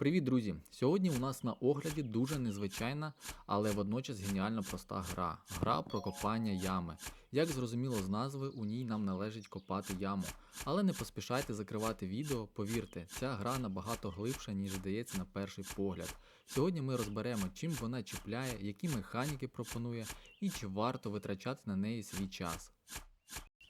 Привіт, друзі! Сьогодні у нас на огляді дуже незвичайна, але водночас геніально проста гра. Гра про копання ями. Як зрозуміло з назви, у ній нам належить копати яму. Але не поспішайте закривати відео, повірте, ця гра набагато глибша, ніж здається на перший погляд. Сьогодні ми розберемо, чим вона чіпляє, які механіки пропонує і чи варто витрачати на неї свій час.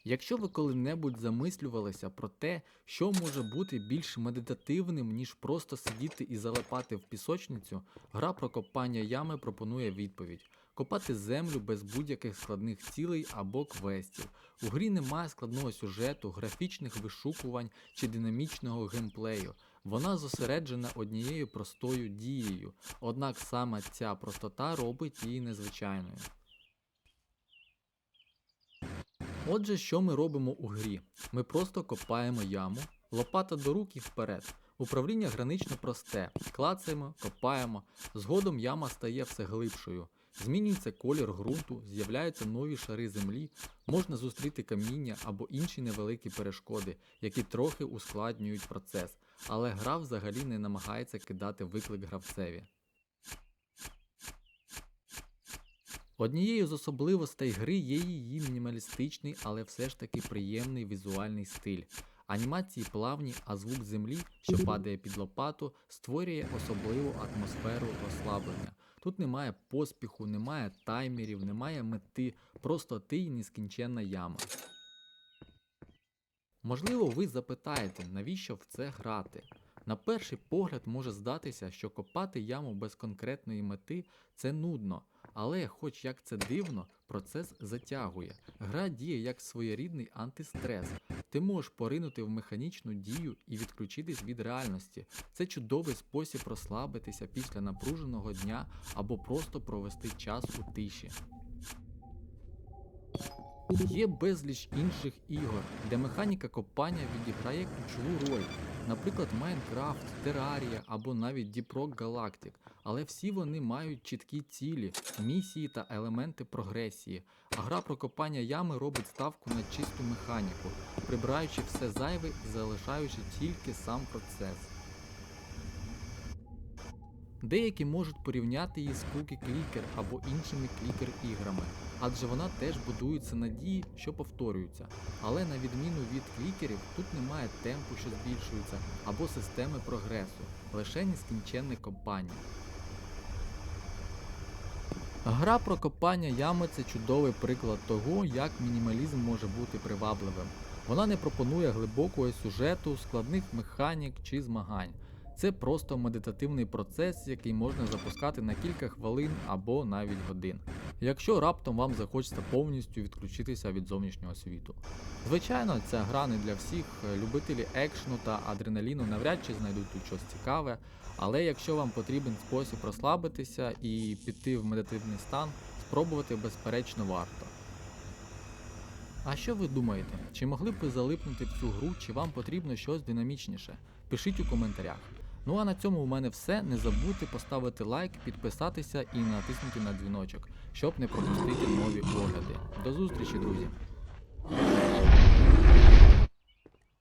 Якщо ви коли-небудь замислювалися про те, що може бути більш медитативним, ніж просто сидіти і залипати в пісочницю, гра про копання ями пропонує відповідь: копати землю без будь-яких складних цілей або квестів. У грі немає складного сюжету, графічних вишукувань чи динамічного геймплею. Вона зосереджена однією простою дією, однак саме ця простота робить її незвичайною. Отже, що ми робимо у грі? Ми просто копаємо яму, лопата до рук і вперед. Управління гранично просте. Клацаємо, копаємо. Згодом яма стає все глибшою. Змінюється колір ґрунту, з'являються нові шари землі, можна зустріти каміння або інші невеликі перешкоди, які трохи ускладнюють процес, але гра взагалі не намагається кидати виклик гравцеві. Однією з особливостей гри є її мінімалістичний, але все ж таки приємний візуальний стиль. Анімації плавні, а звук землі, що падає під лопату, створює особливу атмосферу розслаблення. Тут немає поспіху, немає таймерів, немає мети, просто ти й нескінченна яма. Можливо, ви запитаєте, навіщо в це грати? На перший погляд може здатися, що копати яму без конкретної мети це нудно, але, хоч як це дивно, процес затягує. Гра діє як своєрідний антистрес. Ти можеш поринути в механічну дію і відключитись від реальності. Це чудовий спосіб розслабитися після напруженого дня або просто провести час у тиші. Є безліч інших ігор, де механіка копання відіграє ключову роль, наприклад, Майнкрафт, Терарія або навіть Rock Galactic, але всі вони мають чіткі цілі, місії та елементи прогресії. А гра про копання ями робить ставку на чисту механіку, прибираючи все зайве і залишаючи тільки сам процес. Деякі можуть порівняти її з Cookie Clicker або іншими клікер-іграми, адже вона теж будується на дії, що повторюються. Але на відміну від клікерів, тут немає темпу, що збільшується, або системи прогресу, лише нескінченне копання. Гра про копання ями це чудовий приклад того, як мінімалізм може бути привабливим. Вона не пропонує глибокого сюжету, складних механік чи змагань. Це просто медитативний процес, який можна запускати на кілька хвилин або навіть годин, якщо раптом вам захочеться повністю відключитися від зовнішнього світу. Звичайно, ця гра не для всіх, любителі екшну та адреналіну навряд чи знайдуть тут щось цікаве, але якщо вам потрібен спосіб розслабитися і піти в медитативний стан, спробувати безперечно варто. А що ви думаєте? Чи могли б ви залипнути в цю гру, чи вам потрібно щось динамічніше? Пишіть у коментарях. Ну а на цьому у мене все. Не забудьте поставити лайк, підписатися і натиснути на дзвіночок, щоб не пропустити нові огляди. До зустрічі, друзі!